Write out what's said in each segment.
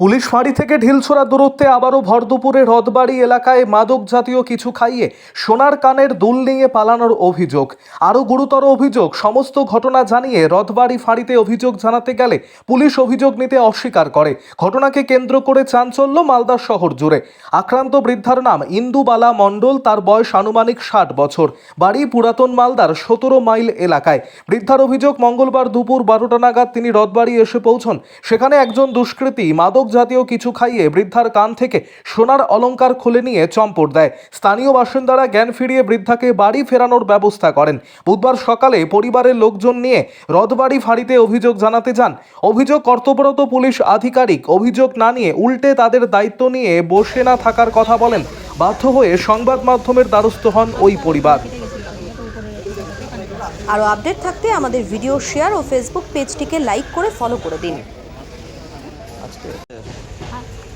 Police ফাঁড়ি থেকে ঢিলছোড়া দূরত্বে আবারও ভরদুপুরে রথবাড়ি এলাকায় মাদক জাতীয় কিছু খাইয়ে সোনার কানের দুল নিয়ে পালানোর অভিযোগ। আরও গুরুতর অভিযোগ, সমস্ত ঘটনা জানিয়ে রথবাড়ি ফাঁড়িতে অভিযোগ জানাতে গেলে পুলিশ অভিযোগ নিতে অস্বীকার করে। ঘটনাকে কেন্দ্র করে চাঞ্চল্য মালদা শহর জুড়ে। আক্রান্ত বৃদ্ধার নাম ইন্দুবালা মণ্ডল, তার বয়স আনুমানিক ষাট বছর। বাড়ি পুরাতন মালদার সতেরো মাইল এলাকায়। বৃদ্ধার অভিযোগ, মঙ্গলবার দুপুর বারোটা নাগাদ তিনি রথবাড়ি এসে পৌঁছন। সেখানে একজন দুষ্কৃতী মাদক জাতীয় কিছু খাইয়ে বৃদ্ধার কান থেকে সোনার অলংকার খুলে নিয়ে চম্পট দেয়। স্থানীয় বাসিন্দারা জ্ঞান ফিরিয়ে বৃদ্ধাকে বাড়ি ফেরানোর ব্যবস্থা করেন। বুধবার সকালে পরিবারের লোকজন নিয়ে রথবাড়ি ফাঁড়িতে অভিযোগ জানাতে যান। অভিযোগ কর্তব্যরত পুলিশ আধিকারিক অভিযোগ না নিয়ে উল্টে তাদের দায়িত্ব নিয়ে বসে না থাকার কথা বলেন। বাধ্য হয়ে সংবাদ মাধ্যমের দ্বারস্থ হন ওই পরিবার। আরও আপডেট থাকতে আমাদের ভিডিও শেয়ার ও ফেসবুক পেজটিকে লাইক করে ফলো করে দিন।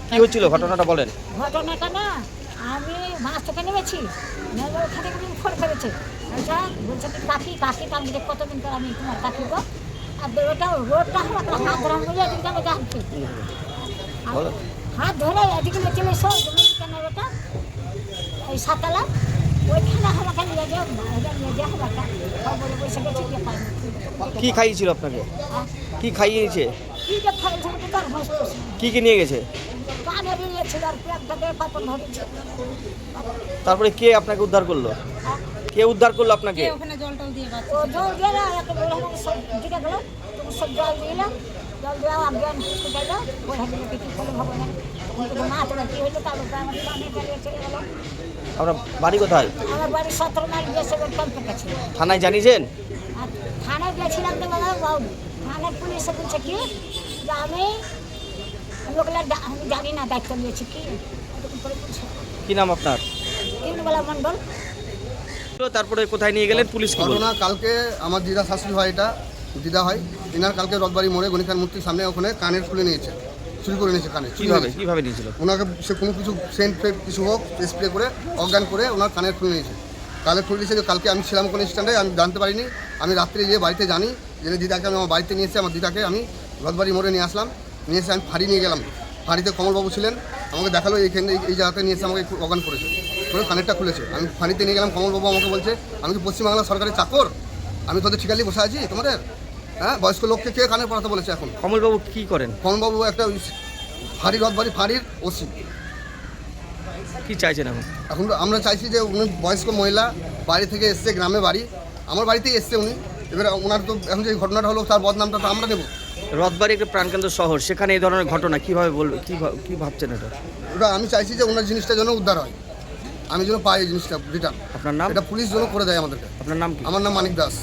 কি হচ্ছিল? ঘটনাটা বলেন। ঘটনাটা না আমি মাছ থেকে নেমেছি। নেমে ওখানে ফোন করেছে। আচ্ছা বলছে কি কাকি কাকি আমি যে কতদিন পর আমি তোমার কাকি গো? আর ওটা রোডটা হলো একটা হাত ধরা বলে এদিকে আমি যাচ্ছি। হাত ধরে এদিকে চলে এসো কেন ওটা ওই সাতালা ওইখানে আমাকে নিয়ে যাও নিয়ে যাও একটা খবরে বসে গেছি কি খাইয়েছিল আপনাকে? কি খাইয়েছে? কি কি নিয়ে গেছে? তারপরে কে আপনাকে উদ্ধার করল? কে উদ্ধার করল আপনাকে? আপনার বাড়ি কোথায়? আমার থানায় জানিয়েছেন? থানায় গেছিলাম তো পুলিশে বলছে কি যে আমি লোকগুলা আমি জানি না দায়িত্ব নিয়েছি কি কি নাম আপনার? তিনবেলা মণ্ডল। তারপরে কোথায় নিয়ে গেলেন? পুলিশ কি বলল? ঘটনা কালকে আমার দিদা শাশুড়ি হয় এটা দিদা হয়। ইনার কালকে রথবাড়ি মোড়ে গণিকার মূর্তির সামনে ওখানে কানের খুলে নিয়েছে চুরি করে নিয়েছে কানে চুরি কীভাবে? নিয়েছে। কীভাবে নিয়েছিল? ওনাকে সে কোনো কিছু সেন্ট ফেন্ট কিছু হোক স্প্রে করে অজ্ঞান করে ওনার কানের খুলে নিয়েছে। কালে খুলে নিয়েছে কালকে আমি ছিলাম কোনো স্ট্যান্ডে আমি জানতে পারিনি। আমি রাত্রে গিয়ে বাড়িতে জানি জেনে দিদাকে আমি আমার বাড়িতে নিয়ে এসে আমার দিদাকে আমি রথবাড়ি মোড়ে নিয়ে আসলাম। নিয়ে এসে আমি ফাঁড়ি নিয়ে গেলাম। ফাঁড়িতে কমলবাবু ছিলেন আমাকে দেখাল এইখানে এই- এই জায়গাতে নিয়ে এসে আমাকে অজ্ঞান করেছে। করে কানেরটা খুলেছে। আমি ফাঁড়িতে নিয়ে গেলাম কমলবাবু আমাকে বলছে আমি কি পশ্চিমবাংলা সরকারি চাকর? আমি তোদের ঠিকালি বসে আছি তোমাদের? হ্যাঁ বয়স্ক লোককে কে কানে পড়াতে বলেছে এখন? কমলবাবু কি করেন? কমলবাবু একটা ফাঁড়ি রথবাড়ি ফাঁড়ির ওসি। কি চাইছেন এখন? এখন আমরা চাইছি যে উনি বয়স্ক মহিলা বাড়ি থেকে এসছে গ্রামে বাড়ি। আমার বাড়িতেই এসছে উনি। এবার ওনার তো এখন যে ঘটনাটা হলো তার বদনামটা তো আমরা দেবো রথবাড়ি একটা প্রাণকেন্দ্র শহর সেখানে এই ধরনের ঘটনা কীভাবে বলবে কী কী ভাবছেন এটা? ওটা আমি চাইছি যে ওনার জিনিসটা যেন উদ্ধার হয়। আমি যেন পাই এই জিনিসটা রিটার্ন আপনার নাম? এটা পুলিশ যেন করে দেয় আমাদেরকে। আপনার নাম কি? আমার নাম মানিক দাস।